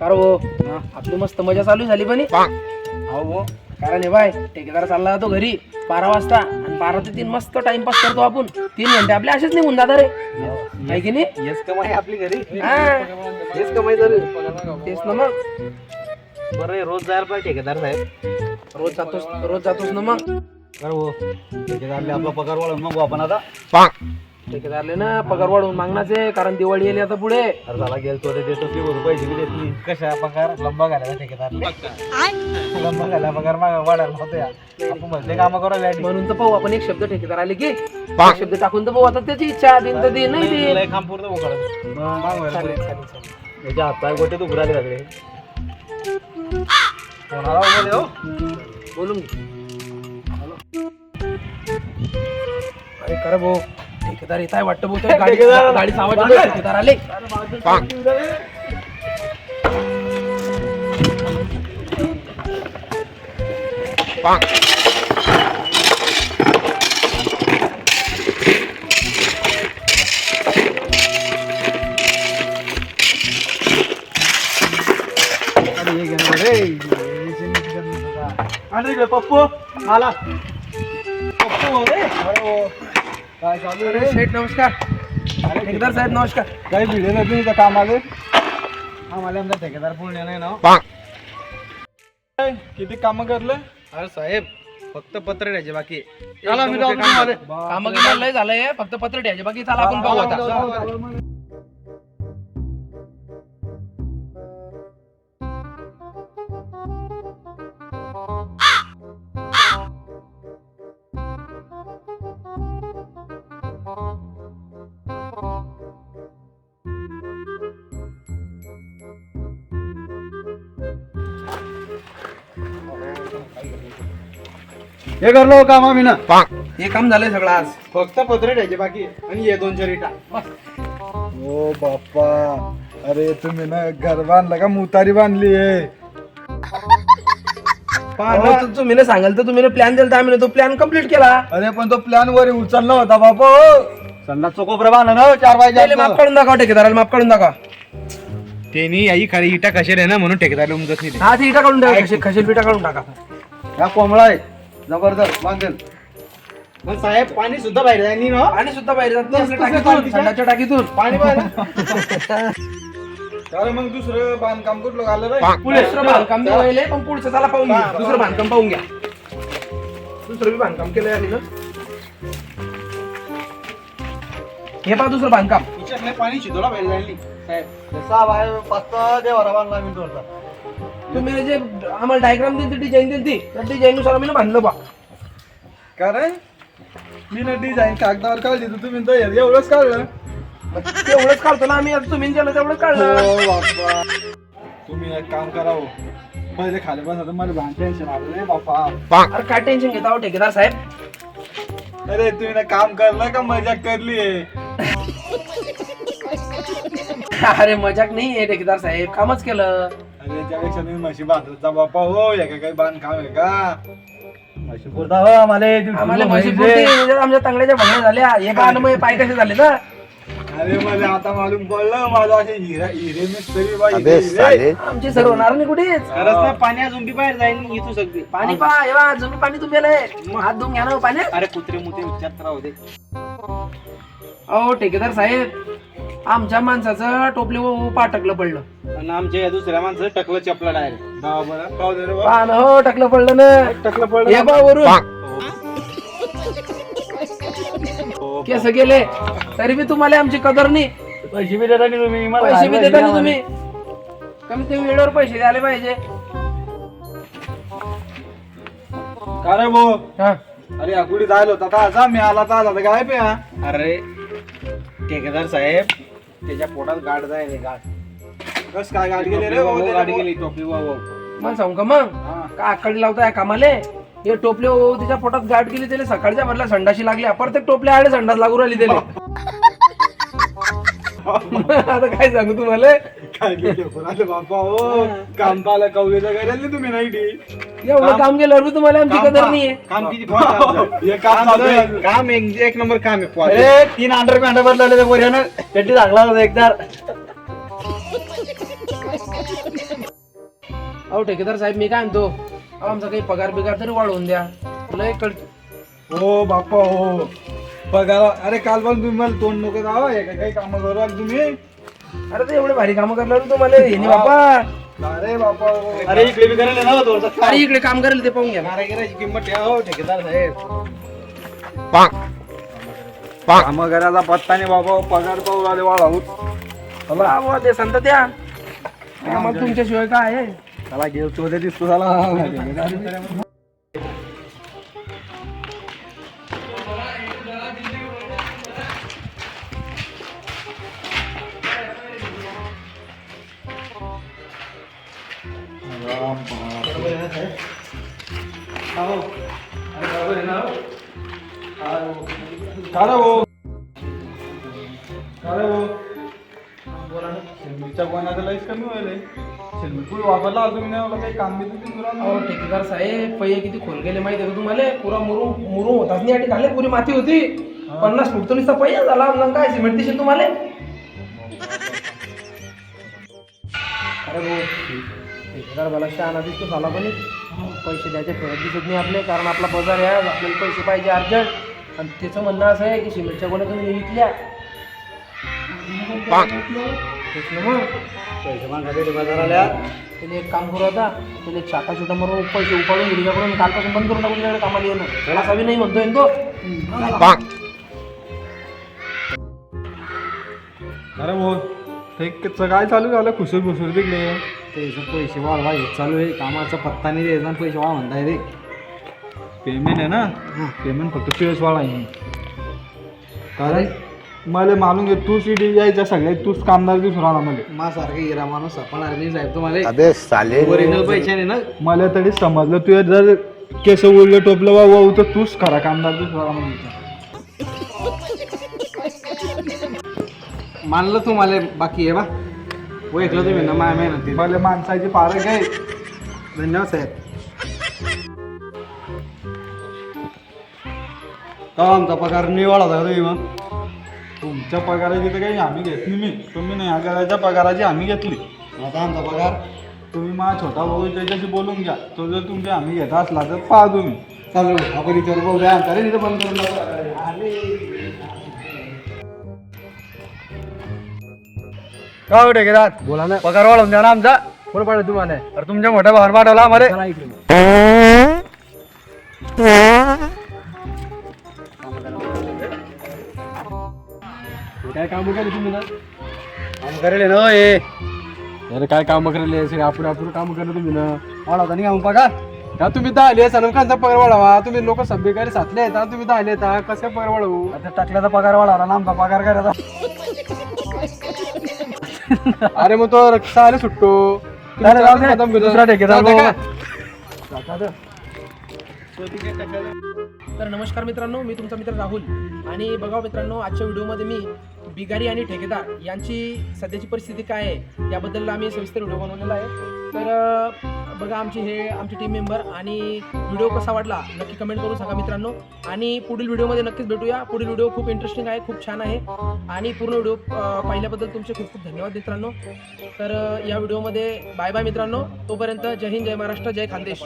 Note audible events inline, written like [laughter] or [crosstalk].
कारण हो आपली मस्त मजा चालू झाली पण हो. हो कारण हे बाय ठेकेदार चालला जातो घरी बारा वाजता आणि बारा ते तीन मस्त टाइमपास करतो आपण. तीन घंटे आपले असेच निघून जातात रे. आहे की नाही? हेच कमाई आपली घरी. हा, हेच कमाई झाली. तेच ना मग. बरं रोज जायला पाहिजे ठेकेदार साहेब. रोज जातोस रोज जातोस ना मग. कर हो ठेकेदारले आपला पगार वाढवून मग आपण आता. ठेकेदारले ना पगार वाढवून मागण्याचे कारण दिवाळी येईल आता पुढे. अरे झाला गेलतो ते देतो की भरू पैसे बी देत नाही कशा पगार? लंबा घालायला ठेकेदारले लंबा घालायला पगार मागा वाढायला होतो या. आपण भलते कामं करायला. म्हणून तर पाहू आपण एक शब्द ठेकेदार आले की एक शब्द टाकून तर पाहू आता त्याची इच्छा दिन तर दिन नाही दिन लय काम पुरतं बोकडं. मग मागवायला चालेल पुढे. चालेल चालेल. याच्या हातपाय गोटे दुखू राहिले सगळे. कोणाला बोलले हो? बोलून घे. अरे कर भाऊ ठेकेदार येत आहे वाटतं ते गाडी ठेकेदार- गाडीचा आवाज येतोय, ठेकेदार आले आणि इकडे पप्पू आला पप्पू हो रे अरे हो. काय चालू अरे रे? शेठ नमस्कार. ठेकेदार साहेब नमस्कार. काही भिडे नाही तुम्ही काम आले? आम्हाला आमचा ठेकेदार नाही ना. किती काम करले? अरे साहेब फक्त पत्र द्यायचे बाकी. चला मी. काम लय झालंय फक्त पत्र द्यायचे. बाकी चला आपण पाहू आता. हे करलो काम आम्ही ना. हे काम झालंय सगळं आज. फक्त पत्रे द्यायचे बाकी आणि हे दोन चार इटा ओ बाप्पा. अरे तुम्ही ना घर बांधलं का मुतारी बांधली आहे तू- तुम्ही ना सांगाल तर तुम्ही प्लॅन दिला तर आम्ही तो प्लॅन कंप्लीट केला. अरे पण तो प्लॅन वर उचलला होता बापा हो. संडा चोकोप्र बांधा ना चार त्याला पाहिजे माफ काढून दाखवा ठेकेदाराला माफ काढून दाखवा. त्यांनी आई खरी इटा कशा आहे ना म्हणून ठेकेदार उमजत नाही. हा ती इटा काढून टाका खशील पिठा काढून टाका. या कोंबडा आहे. जबरदस्त बांधेल पण साहेब पाणी सुद्धा बाहेर जाईल ना? पाणी सुद्धा बाहेर जात नाही आपल्या टाकीतून पाणी बाहेर. [laughs] अरे मग दुसरं बांधकाम कुठलं आलं रे? दुसरं बांधकाम बी व्हायलंय, पण पुढचं त्याला पाहून घ्या दुसरं बांधकाम पाहून घ्या. दुसरं बी बांधकाम केलंय आम्ही ना. हे पहा दुसरं बांधकाम. हिच्यातलं पाणी शिदोला बाहेर जाईल साहेब सहा बाहेर पाच देवारा बांधला मी थोडसा तुम्ही जे आम्हाला डायग्राम दिली डिझाईन दिली ती त्या डिझाईन नुसार आम्ही बांधलं बा. का रे मी ना डिझाईन कागदावर काढली तर तुम्ही तर एवढंच काढलं? तेवढंच काढतो ना आम्ही आता तुम्ही केलं तेवढंच काढलं. ओ बाप्पा. तुम्ही एक काम करावं पहिले खाली बसा मला भान टेन्शन आलं रे बाप्पा. अरे काय टेन्शन घेता हो ठेकेदार साहेब? अरे तुम्ही ना काम करलं का मजा करली अरे मजाक नाही आहे ठेकेदार साहेब. कामच केलं. अरे त्यापेक्षा तुम्ही म्हशी बाप्पा हो या काय बांधकाम आहे का? म्हशी पुरता हो आम्हाला आम्हाला म्हशी पुरती, म्हणजे आमच्या तांगड्याच्या भंगण्या झाल्या. पाय कसे झाले ना अरे मला आता मालूम पडलं माझा असे हिरा हिरे मिस्त्री बाई हिरे, हिरे. आमची सर होणार नाही कुठेच. खरंच ना पाणी अजून बी बाहेर जाईल इथू सगळी. पाणी पहा हे पाणी हात धुवून घ्या ना हो पाण्यात अरे कुत्रे मुते विचार राहू दे. अहो ठेकेदार साहेब आमच्या माणसाचं टोपली पाटकलं पडलं. आणि आमच्या या दुसऱ्या माणसं टकलं चपला डायरेक्ट दहा बरं. पाहू दे रे बा. पहा ना हो टाकलं पडलं ना. टाकलं पडलं. हे पहा वरून. केस गेले. तरी बी तुम्हाला आमची कदर नाही. पैसे बी देता नाही तुम्ही. मला पैसे बी देता दिला नाही तुम्ही. कमीत कमी वेळेवर पैसे द्यायला पाहिजे. का रे भाऊ? हा. अरे अकुडी जायला होता आता जा मी आला तर तर काय पे हा? अरे ठेकेदार साहेब त्याच्या पोटात गाठ जाईल गाठ. कस काय गाडी गेली रे टोपली वाहू, गाडी. गेली टोपली वाहू. मग सांगू का मग हा. का आकडी लावताय कामाले हे टोपले ओ, तिच्या पोटात गाठ गेली त्याला सकाळच्या भरला संडाशी लागली प्रत्येक टोपल्या आले संडास लागू राहिली त्याला [laughs] आता काय सांगू तुम्हाला काय गेले अरे बापा हो काम पाला कवलेचं करेल ना तुम्ही नाही ती एवढं काम केल्यावर बी तुम्हाला आमची काम कदर. नाहीये काम किती. हे काम चालू आहे. काम एक एक नंबर काम आहे. अरे तीन अंडर पॅन्ट बदलले वऱ्यानं पेटी लागला होता एकदा अहो ठेकेदार साहेब मी काय म्हणतो? अहो, आमचा काही पगार बिगार तरी वाढवून द्या. तुला एक कळ हो बाप्पा हो पगार अरे काल पण तुम्ही मला तोंड नको दावा. हे काय काही कामं करू आले तुम्ही? अरे ते एवढे भारी कामं करणार तुम्हाला. हे नाही बापा अरे बाप्पा हो. अरे इकडे बी करायला ना थोडंसं. अरे इकडे काम करेल ते पाहून घ्या. कारागिराची किंमत ठेवा हो ठेकेदार साहेब. कामं करायला पत्ता नाही बाबा पगार पाहू आले चला बुवा, ते सांगता त्या आम्हाला तुमच्याशिवाय काय आहे? त्याला गेलो चोदे दिसतो झाला काय रे भाऊ काय रे भाऊ शेलमीच्या कोणाचं लईच कमी व्हायलंय शेलमी पुढे वापरला अजून नाही मला काही काम बी तुम्ही तुला. अहो ठेकेदार साहेब पहिले किती खोल गेले माहिती आहे का तुम्हाला? पुरा मुरुम मुरुम होताच नाही आणि खाली पुरी माती होती. पन्नास फूट तो नुसता पहिला झाला. मग काय सिमेंट दिसेल तुम्हाला? अरे भाऊ ठेकेदार मला शहाणा दिसतो झाला पण पैसे द्यायचे फेरत दिसत नाही आपले कारण आपला बाजार आहे. आज, आपल्याला पैसे पाहिजे अर्जंट. आणि त्याचं म्हणणं असं आहे की सिमेंटच्या गोण्या तुम्ही विकल्या. तेच ना मग पैसे मागायचे बाजार आल्या. त्याने एक काम करू आता. त्याने एक छाटा छोटा मारून पैसे उपाडून गिरग्याकडून कालपासून बंद करून टाकून त्याच्याकडे कामाला येणं. त्याला सवी नाही म्हणतोय ना तो. अरे भाऊ ते क- काय चालू झालं? खुसूर खुसूर दिले त्याचं पैसे वाढवा हे चालू आहे. कामाचा पत्ता नाही द्यायचा आणि पैसे वाढ म्हणताय रे पेमेंट आहे ना? पेमेंट फक्त पेस वाढ आहे. कारण मला मालूम घे तूच इडी यायच्या सगळ्यात तूच कामदार दिसून राहिला मला. माझ्यासारखे हिरा माणूस सापडणार नाही साहेब तुम्हाला. अबे साले. ओरिजिनल पैशाने ना. मला तरी समजलं तू जर केस उरले टोपलं वा वाहू तर तूच खरा कामदार दिसून राहिला म्हणजे मानलं तुम्हाला बाकी आहे बा. ओळखलं तुम्ही ना माया मेहनत मला माणसाची पारख आहे. धन्यवाद साहेब. का आमचा पगार वाढवता का तुम्ही मग? तुमच्या पगाराची तर काही आम्ही घेतली मी तुम्ही नाही करायच्या पगाराची आम्ही घेतली. आता आमचा पगार? तुम्ही माझा छोटा भाऊ त्याच्याशी बोलून घ्या. तो जर तुमचे आम्ही घेता असला तर पहा तुम्ही. चालू आपण इथे बघू द्या. अरे तिथं बंद करून टाकू. का हो ठेकेदार बोला ना. पगार वाढवून द्या ना आमचा. कोण तुम्हाला. अरे तुमच्या मोठ्या भावानं पाठवला आम्हाला काय काम केले तुम्ही ना? काम करेले ना हे अरे काय काम करेले सगळे आपण आपण काम केलं तुम्ही ना? वाढवता नाही काम पगार का तुम्ही दहा सनमखानचा पगार वाढवा? तुम्ही लोक सभ्यकारी आहेत ना तुम्ही दहा येता. कसं पगार वाढवू? आता टाकल्याचा पगार वाढवला ना आमचा पगार करायचा. अरे मग तो आले सुटतो दुसरा ठेकेदार तर नमस्कार मित्रांनो मी तुमचा मित्र राहुल. आणि बघा हो मित्रांनो आजच्या व्हिडिओमध्ये मी बिगारी आणि ठेकेदार यांची सध्याची परिस्थिती काय आहे याबद्दल आम्ही सविस्तर व्हिडिओ बनवलेला आहे. तर बघा आमची हे आमचे टीम मेंबर आणि व्हिडिओ कसा वाटला नक्की कमेंट करून सांगा मित्रांनो. आणि पुढील व्हिडिओमध्ये नक्कीच भेटूया. पुढील व्हिडिओ खूप इंटरेस्टिंग आहे खूप छान आहे. आणि पूर्ण व्हिडिओ पाहिल्याबद्दल तुमचे खूप खूप धन्यवाद मित्रांनो. तर या व्हिडिओमध्ये बाय बाय मित्रांनो. तोपर्यंत जय हिंद जय महाराष्ट्र जय खानदेश.